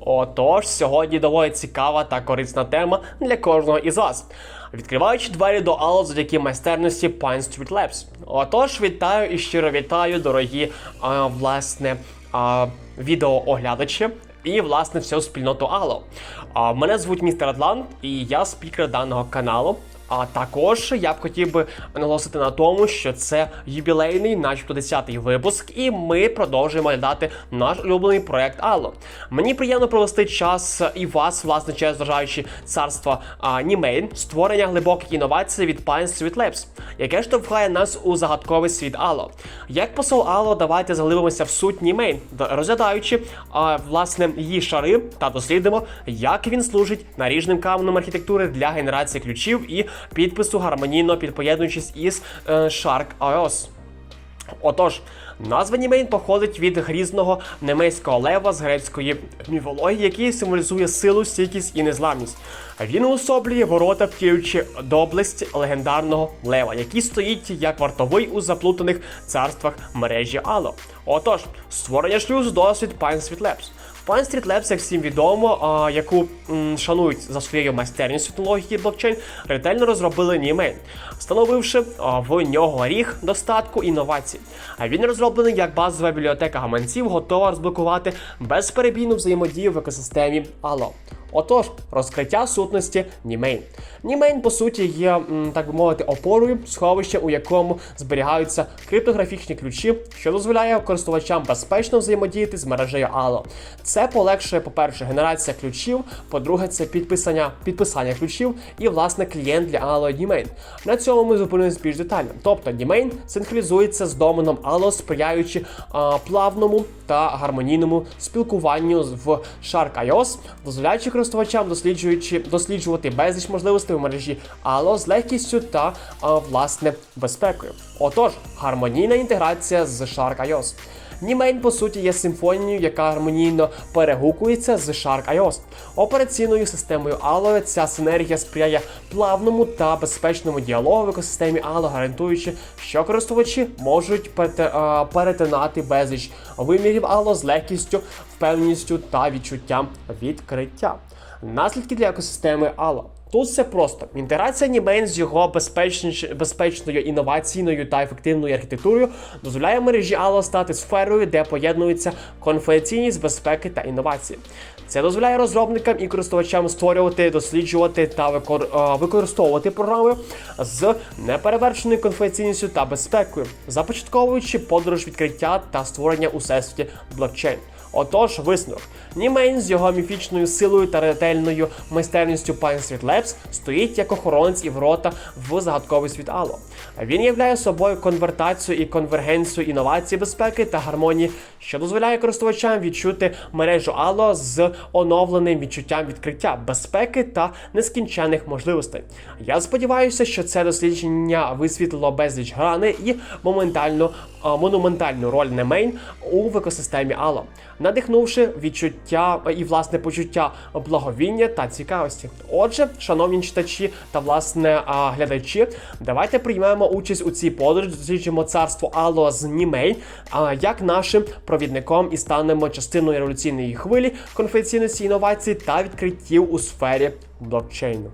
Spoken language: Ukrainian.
Отож, сьогодні доволі цікава та корисна тема для кожного із вас. Відкриваючи двері до Allo завдяки майстерності Pine Street Labs. Отож, вітаю і щиро вітаю, дорогі а, власне а, відеооглядачі і власне всю спільноту Алло. А, мене звуть містер Атлант, і я спікер даного каналу. А також я б хотів би наголосити на тому, що це юбілейний, начебто 10-й випуск, і ми продовжуємо глядати наш улюблений проект Алло. Мені приємно провести час і вас, власне, через зважаючи царства Німейн, створення глибоких інновацій від Pine Street Labs, яке штовхає нас у загадковий світ Алло. Як посол Алло, давайте заглибимося в суть Німейн, розглядаючи а, власне її шари та дослідимо, як він служить наріжним каменем архітектури для генерації ключів і підпису гармонійно підпоєднуючись із е, Shark OS. Отож, назва Німейн походить від грізного немейського лева з грецької міфології, який символізує силу, стійкість і незламність. Він уособлює ворота, втілюючи доблесть легендарного лева, який стоїть як вартовий у заплутаних царствах мережі Ало. Отож, створення шлюзу досвід Street Labs. Pine Street Labs, як всім відомо, яку м, шанують за своєю майстерністю технології блокчейн, ретельно розробили Німей, встановивши в нього ріг достатку інновацій. А він розроблений як базова бібліотека гаманців, готова розблокувати безперебійну взаємодію в екосистемі Allo. Отож, розкриття сутності Німейн. Німейн, по суті, є, так би мовити, опорою сховища, у якому зберігаються криптографічні ключі, що дозволяє користувачам безпечно взаємодіяти з мережею Allo. Це полегшує, по-перше, генерація ключів, по-друге, це підписання, підписання ключів і, власне, клієнт для Allo Німейн. На цьому ми зупинимось більш детально. Тобто Німейн синхронізується з доменом Allo, сприяючи а, плавному та гармонійному спілкуванню в Shark.iOS, дозволяючи користувачам досліджуючи, досліджувати безліч можливостей у мережі але з легкістю та власне безпекою. Отож, гармонійна інтеграція з Shark.iOS. Німейн, по суті, є симфонією, яка гармонійно перегукується з Shark.iOS. Операційною системою Allo ця синергія сприяє плавному та безпечному діалогу в екосистемі Allo, гарантуючи, що користувачі можуть е, перетинати безліч вимірів Allo з легкістю, впевненістю та відчуттям відкриття. Наслідки для екосистеми Allo. Тут все просто. Інтеграція Німейн з його безпечніш- безпечною інноваційною та ефективною архітектурою дозволяє мережі Allo стати сферою, де поєднуються конфіденційність, безпеки та інновації. Це дозволяє розробникам і користувачам створювати, досліджувати та викор- е, використовувати програми з неперевершеною конфіденційністю та безпекою, започатковуючи подорож відкриття та створення у всесвіті блокчейн. Отож, висновок. Німейн з його міфічною силою та ретельною майстерністю Street Labs стоїть як охоронець і ворота в загадковий світ Allo. Він являє собою конвертацію і конвергенцію інновацій безпеки та гармонії, що дозволяє користувачам відчути мережу Allo з оновленим відчуттям відкриття, безпеки та нескінченних можливостей. Я сподіваюся, що це дослідження висвітлило безліч грани і моментальну а, монументальну роль Немейн у екосистемі Allo, надихнувши відчуття е, і власне почуття благовіння та цікавості. Отже, шановні читачі та власне глядачі, давайте приймемо участь у цій подорожі, досліджуємо царство Allo з Німейн, а, як нашим провідником і станемо частиною революційної хвилі конфіденційності інновацій та відкриттів у сфері блокчейну.